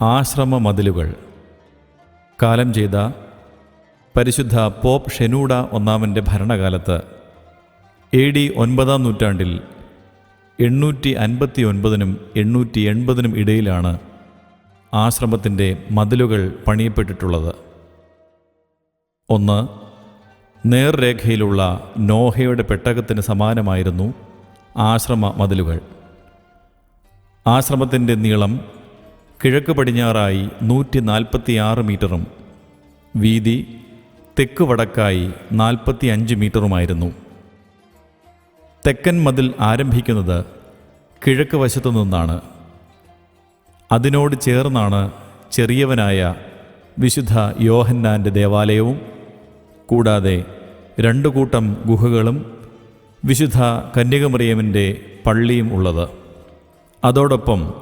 ആശ്രമ മതിലുകൾ കാലം ചെയ്ത പരിശുദ്ധ പോപ്പ് ഷെനൂഡ ഒന്നാമന്റെ ഭരണകാലത്ത് എ ഡി ഒൻപതാം നൂറ്റാണ്ടിൽ എണ്ണൂറ്റി അൻപത്തി ഒൻപതിനും എണ്ണൂറ്റി എൺപതിനും ഇടയിലാണ് ആശ്രമത്തിന്റെ മതിലുകൾ പണിയപ്പെട്ടിട്ടുള്ളത്. ഒന്ന് നേർരേഖയിലുള്ള നോഹയുടെ പെട്ടകത്തിന് സമാനമായിരുന്നു ആശ്രമ മതിലുകൾ. ആശ്രമത്തിന്റെ നീളം കിഴക്ക് പടിഞ്ഞാറായി നൂറ്റി നാൽപ്പത്തിയാറ് മീറ്ററും വീതി തെക്ക് വടക്കായി നാൽപ്പത്തി അഞ്ച് മീറ്ററുമായിരുന്നു. തെക്കൻ മതിൽ ആരംഭിക്കുന്നത് കിഴക്ക് വശത്തു നിന്നാണ്. അതിനോട് ചേർന്നാണ് ചെറിയവനായ വിശുദ്ധ യോഹന്നാന്റെ ദേവാലയവും കൂടാതെ രണ്ടു കൂട്ടം ഗുഹകളും വിശുദ്ധ കന്യകമറിയമിന്റെ പള്ളിയും ഉള്ളത്. അതോടൊപ്പം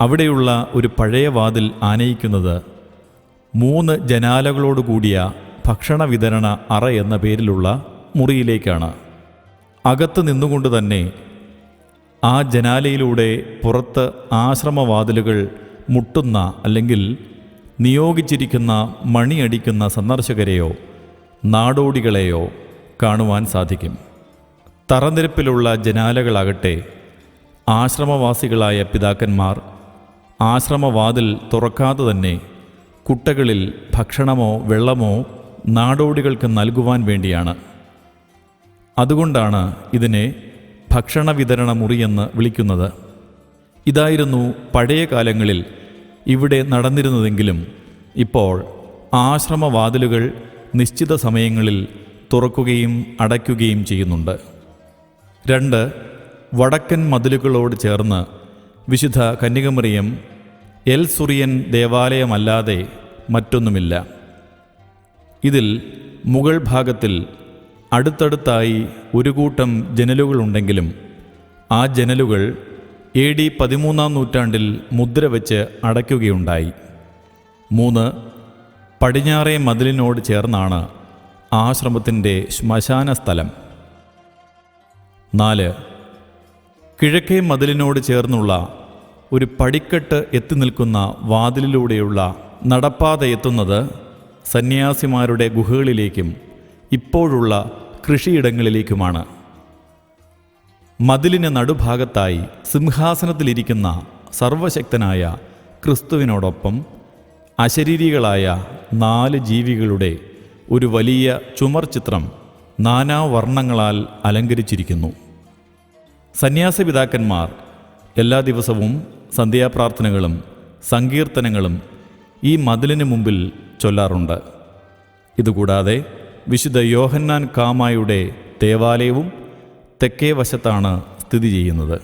അവിടെയുള്ള ഒരു പഴയ വാതിൽ ആനയിക്കുന്നത് മൂന്ന് ജനാലകളോട് കൂടിയ ഭക്ഷണ വിതരണ അറ എന്ന പേരിലുള്ള മുറിയിലേക്കാണ്. അകത്ത് നിന്നുകൊണ്ട് തന്നെ ആ ജനാലയിലൂടെ പുറത്ത് ആശ്രമവാതിലുകൾ മുട്ടുന്ന അല്ലെങ്കിൽ നിയോഗിച്ചിരിക്കുന്ന മണിയടിക്കുന്ന സന്ദർശകരെയോ നാടോടികളെയോ കാണുവാൻ സാധിക്കും. തറനിരപ്പിലുള്ള ജനാലകളാകട്ടെ ആശ്രമവാസികളായ പിതാക്കന്മാർ ആശ്രമവാതിൽ തുറക്കാതെ തന്നെ കുട്ടകളിൽ ഭക്ഷണമോ വെള്ളമോ നാടോടികൾക്ക് നൽകുവാൻ വേണ്ടിയാണ്. അതുകൊണ്ടാണ് ഇതിനെ ഭക്ഷണ വിതരണ മുറിയെന്ന് വിളിക്കുന്നത്. ഇതായിരുന്നു പഴയ കാലങ്ങളിൽ ഇവിടെ നടന്നിരുന്നതെങ്കിലും ഇപ്പോൾ ആശ്രമവാതിലുകൾ നിശ്ചിത സമയങ്ങളിൽ തുറക്കുകയും അടയ്ക്കുകയും ചെയ്യുന്നുണ്ട്. രണ്ട് വടക്കൻ മതിലുകളോട് ചേർന്ന് വിശുദ്ധ കന്യകമറിയം എൽ സുറിയൻ ദേവാലയമല്ലാതെ മറ്റൊന്നുമില്ല. ഇതിൽ മുകൾ ഭാഗത്തിൽ അടുത്തടുത്തായി ഒരു കൂട്ടം ജനലുകളുണ്ടെങ്കിലും ആ ജനലുകൾ എ ഡി പതിമൂന്നാം നൂറ്റാണ്ടിൽ മുദ്ര വെച്ച് അടയ്ക്കുകയുണ്ടായി. മൂന്ന് പടിഞ്ഞാറേ മതിലിനോട് ചേർന്നാണ് ആശ്രമത്തിന്റെ ശ്മശാന സ്ഥലം. നാല് കിഴക്കേ മതിലിനോട് ചേർന്നുള്ള ഒരു പടിക്കെട്ട് എത്തി നിൽക്കുന്ന വാതിലിലൂടെയുള്ള നടപ്പാത എത്തുന്നത് സന്യാസിമാരുടെ ഗുഹകളിലേക്കും ഇപ്പോഴുള്ള കൃഷിയിടങ്ങളിലേക്കുമാണ്. മതിലിന് നടുഭാഗത്തായി സിംഹാസനത്തിലിരിക്കുന്ന സർവശക്തനായ ക്രിസ്തുവിനോടൊപ്പം അശരീരികളായ നാല് ജീവികളുടെ ഒരു വലിയ ചുമർ ചിത്രം നാനാവർണങ്ങളാൽ അലങ്കരിച്ചിരിക്കുന്നു. സന്യാസപിതാക്കന്മാർ എല്ലാ ദിവസവും സന്ധ്യാപ്രാർത്ഥനകളും സങ്കീർത്തനങ്ങളും ഈ മതിലിന് മുമ്പിൽ ചൊല്ലാറുണ്ട്. ഇതുകൂടാതെ വിശുദ്ധ യോഹന്നാൻ കാമായുടെ ദേവാലയവും തെക്കേ വശത്താണ് സ്ഥിതി ചെയ്യുന്നത്.